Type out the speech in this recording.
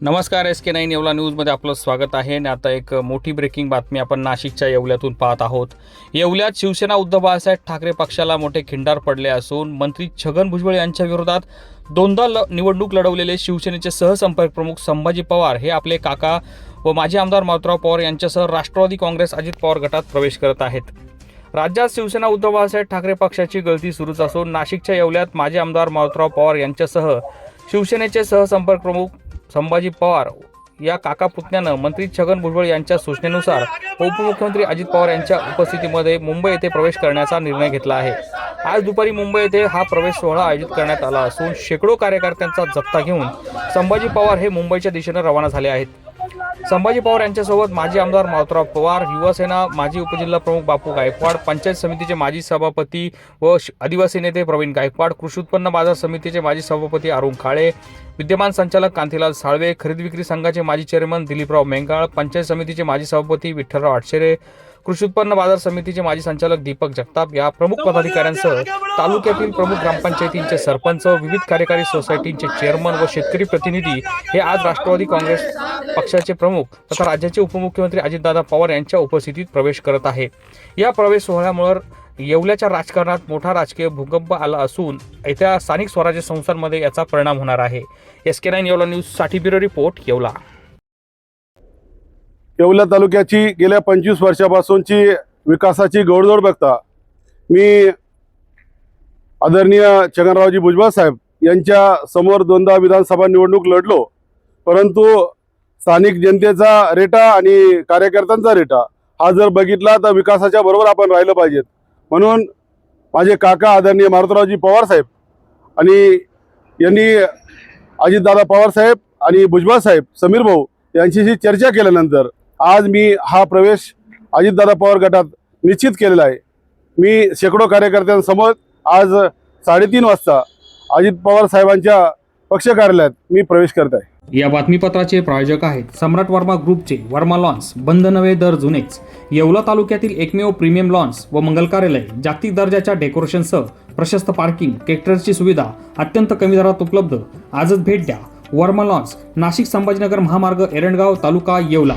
नमस्कार एस के नाईन येवला न्यूजमध्ये आपलं स्वागत आहे. आणि आता एक मोठी ब्रेकिंग बातमी आपण नाशिकच्या येवल्यातून पाहत आहोत. येवल्यात शिवसेना उद्धव बाळासाहेब ठाकरे पक्षाला मोठे खिंडार पडले असून मंत्री छगन भुजबळ यांच्या विरोधात दोनदा ल निवडणूक लढवलेले शिवसेनेचे सहसंपर्क प्रमुख संभाजी पवार हे आपले काका व माजी आमदार मारुतराव पवार यांच्यासह राष्ट्रवादी काँग्रेस अजित पवार गटात प्रवेश करत आहेत. राज्यात शिवसेना उद्धव बाळासाहेब ठाकरे पक्षाची गळती सुरूच असून नाशिकच्या येवल्यात माजी आमदार मारुतराव पवार यांच्यासह शिवसेनेचे सहसंपर्क प्रमुख संभाजी पवार या काका पुतण्यानं मंत्री छगन भुजबळ यांच्या सूचनेनुसार उपमुख्यमंत्री अजित पवार यांच्या उपस्थितीमध्ये मुंबई येथे प्रवेश करण्याचा निर्णय घेतला आहे. आज दुपारी मुंबई येथे हा प्रवेश सोहळा आयोजित करण्यात आला असून शेकडो कार्यकर्त्यांचा जप्ता घेऊन संभाजी पवार हे मुंबईच्या दिशेनं रवाना झाले आहेत. संभाजी पवार यांच्यासोबत माजी आमदार मावतराव पवार युवासेना माजी उपजिल्हा प्रमुख बापू गायकवाड पंचायत समितीचे माजी सभापती व श- आदिवासी नेते प्रवीण गायकवाड कृषी उत्पन्न बाजार समितीचे माजी सभापती अरुण काळे विद्यमान संचालक कांतीलाल साळवे खरेदी विक्री संघाचे माजी चेअरमन दिलीपराव मेंगाळ पंचायत समितीचे माजी सभापती विठ्ठलराव आटशेरे कृषी उत्पन्न बाजार समितीचे माजी संचालक दीपक जगताप या प्रमुख पदाधिकाऱ्यांसह तालुक्यातील प्रमुख ग्रामपंचायतींचे सरपंच विविध कार्यकारी सोसायटींचे चेअरमन व शेतकरी प्रतिनिधी हे आज राष्ट्रवादी काँग्रेस पक्षाचे प्रमुख तथा राज्याचे उपमुख्यमंत्री अजितदादा पवार यांच्या उपस्थितीत प्रवेश करत आहे. या प्रवेश सोहळ्यामुळे येवल्याच्या राजकारणात मोठा राजकीय भूकंप आला असून येत्या स्थानिक स्वराज्य संस्थांमध्ये याचा परिणाम होणार आहे. एस के नाईन येवला न्यूजसाठी ब्युरो रिपोर्ट येवला. येवला तालुक्याची गेल्या पंचवीस वर्षापासूनची विकासाची गोडदोड बघता मी आदरणीय छगनरावजी भुजबळ साहेब यांच्या समोर दोनदा विधानसभा निवडणूक लढलो परंतु स्थानिक जनतेचा रेटा आणि कार्यकर्त्यांचा रेटा हा जर बघितला तर विकासाच्या बरोबर आपण राहिलं पाहिजेत. म्हणून माझे काका आदरणीय मारुतरावजी पवार साहेब आणि यांनी अजितदादा पवार साहेब आणि भुजबळ साहेब समीर भाऊ यांच्याशी चर्चा केल्यानंतर आज मी हा प्रवेश अजितदादा पवार गटात निश्चित केलेला आहे. मी शेकडो कार्यकर्त्यांसमोर आज साडेतीन वाजता अजित पवार साहेबांच्या पक्ष कार्यालयात मी प्रवेश करत आहे. या बातमीपत्राचे प्रायोजक आहेत सम्राट वर्मा ग्रुपचे वर्मा लॉन्स बंद नवे दर जुनेच. येवला तालुक्यातील एकमेव प्रीमियम लॉन्स व मंगल कार्यालय जागतिक दर्जाच्या डेकोरेशनसह प्रशस्त पार्किंग ट्रॅक्टरची सुविधा अत्यंत कमी दरात उपलब्ध. आजच भेट द्या. वर्मा लॉन्स नाशिक संभाजीनगर महामार्ग एरंडगाव तालुका येवला.